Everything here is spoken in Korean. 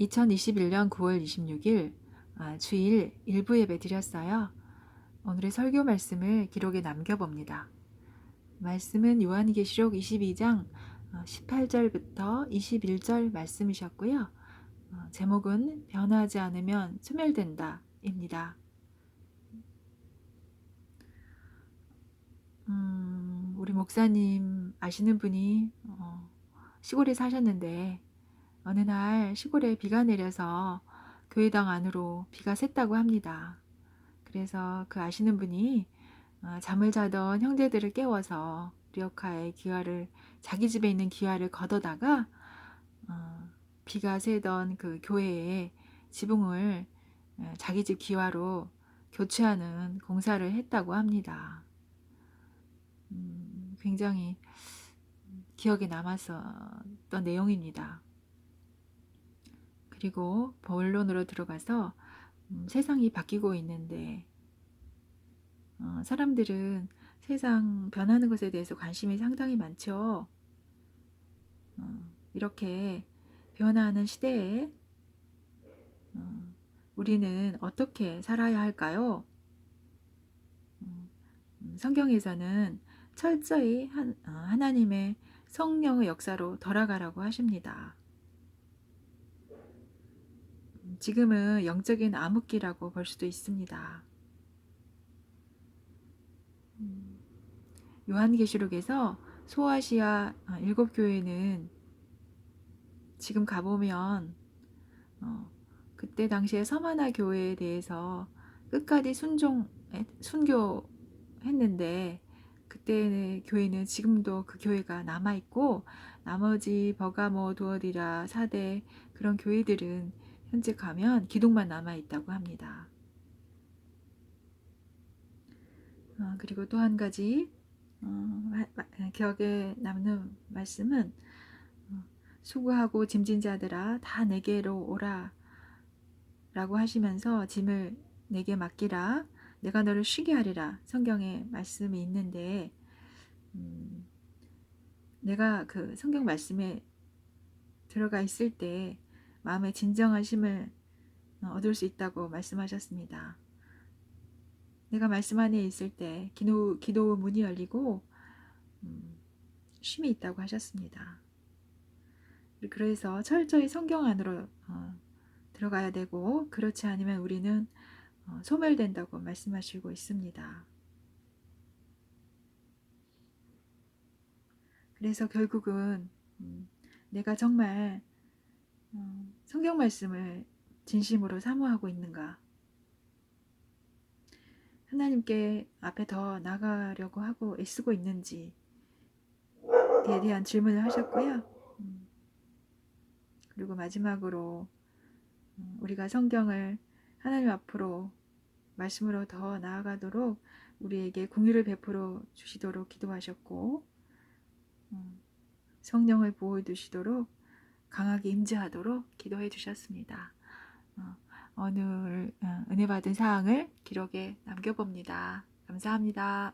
2021년 9월 26일 아, 주일 일부 예배 드렸어요. 오늘의 설교 말씀을 기록에 남겨봅니다. 말씀은 요한계시록 22장 18절부터 21절 말씀이셨고요. 어, 제목은 변하지 않으면 소멸된다 입니다. 음, 우리 목사님 아시는 분이 어, 시골에 사셨는데 어느 날 시골에 비가 내려서 교회당 안으로 비가 샜다고 합니다. 그래서 그 아시는 분이 어, 잠을 자던 형제들을 깨워서 리어카의 기와를 자기 집에 있는 기와를 걷어다가 어, 비가 새던 그 교회에 지붕을 에, 자기 집 기와로 교체하는 공사를 했다고 합니다. 음, 굉장히 기억에 남았었던 내용입니다. 그리고 본론으로 들어가서 음, 세상이 바뀌고 있는데 어, 사람들은 세상 변하는 것에 대해서 관심이 상당히 많죠. 어, 이렇게 변화하는 시대에 어, 우리는 어떻게 살아야 할까요? 음, 성경에서는 철저히 한, 어, 하나님의 성령의 역사로 돌아가라고 하십니다. 지금은 영적인 암흑기라고 볼 수도 있습니다. 음, 요한계시록에서 소아시아 아, 일곱 교회는 지금 가보면 어, 그때 당시에 서마나 교회에 대해서 끝까지 순종 순교했는데 그때의 교회는 지금도 그 교회가 남아 있고 나머지 버가모 두어디라 사대 그런 교회들은 현재 가면 기둥만 남아 있다고 합니다. 어, 그리고 또 한 가지 어, 기억에 남는 말씀은 어, 수고하고 짐진 자들아 다 내게로 오라 라고 하시면서 짐을 내게 맡기라 내가 너를 쉬게 하리라 성경에 말씀이 있는데 음, 내가 그 성경 말씀에 들어가 있을 때 마음의 진정한 심을 어, 얻을 수 있다고 말씀하셨습니다. 내가 말씀 안에 있을 때 기도, 기도 문이 열리고 음, 쉼이 있다고 하셨습니다. 그래서 철저히 성경 안으로 어, 들어가야 되고 그렇지 않으면 우리는 어, 소멸된다고 말씀하시고 있습니다. 그래서 결국은 음, 내가 정말 어, 성경 말씀을 진심으로 사모하고 있는가? 하나님께 앞에 더 나가려고 하고 애쓰고 있는지에 대한 질문을 하셨고요. 음, 그리고 마지막으로 음, 우리가 성경을 하나님 앞으로 말씀으로 더 나아가도록 우리에게 공유를 베풀어 주시도록 기도하셨고 음, 성령을 보호해 두시도록 강하게 임재하도록 기도해 주셨습니다. 어, 오늘 어, 은혜 받은 사항을 기록에 남겨봅니다. 감사합니다.